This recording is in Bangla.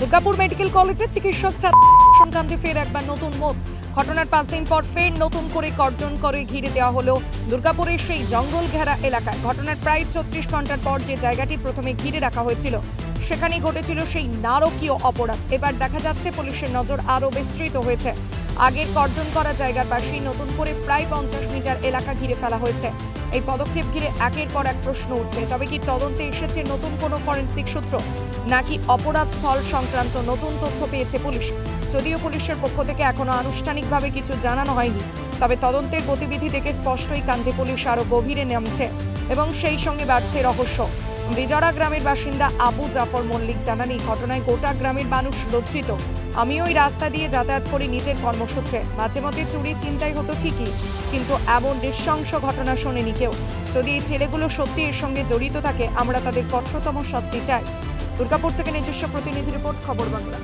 দুর্গাপুর মেডিকেল কলেজে চিকিৎসক ছাত্র সংক্রান্তে ফের একবার নতুন মোড় ঘটনার পাঁচ দিন পর ফের নতুন করে কর্জন করে ঘিরে দেওয়া হলো দুর্গাপুরের সেই জঙ্গল ঘেরা এলাকায়। ঘটনার প্রায় ছত্রিশ ঘণ্টার পর যে জায়গাটি প্রথমে ঘিরে রাখা হয়েছিল, সেখানেই ঘটেছিল সেই নারকীয় অপরাধ। এবার দেখা যাচ্ছে পুলিশের নজর আরও বিস্তৃত হয়েছে। আগের কর্জন করা জায়গার পাশেই নতুন করে প্রায় পঞ্চাশ মিটার এলাকা ঘিরে ফেলা হয়েছে। এই পদক্ষেপ ঘিরে একের পর এক প্রশ্ন উঠছে। তবে কি তদন্তে এসেছে নতুন কোনো ফরেন্সিক সূত্র? নাকি অপরাধ স্থল সংক্রান্ত নতুন তথ্য পেয়েছে পুলিশ? যদিও পুলিশের পক্ষ থেকে এখনও আনুষ্ঠানিকভাবে কিছু জানানো হয়নি, তবে তদন্তের গতিবিধি দেখে স্পষ্টই কাঞ্চে পুলিশ আরও গভীরে নামছে এবং সেই সঙ্গে বাড়ছে রহস্য। বিজড়া গ্রামের বাসিন্দা আবু জাফর মল্লিক জানান, এই ঘটনায় গোটা গ্রামের মানুষ লজ্জিত। আমি ওই রাস্তা দিয়ে যাতায়াত করি নিজের কর্মসূত্রে। মাঝে মধ্যে চুরি চিন্তাই হতো ঠিকই, কিন্তু এমন নৃশংস ঘটনা শোনেনি কেউ। যদি এই ছেলেগুলো সত্যি এর সঙ্গে জড়িত থাকে, আমরা তাদের কঠোরতম শাস্তি চাই। দুর্গাপুর থেকে নিজস্ব প্রতিনিধি রিপোর্ট খবর বাংলা।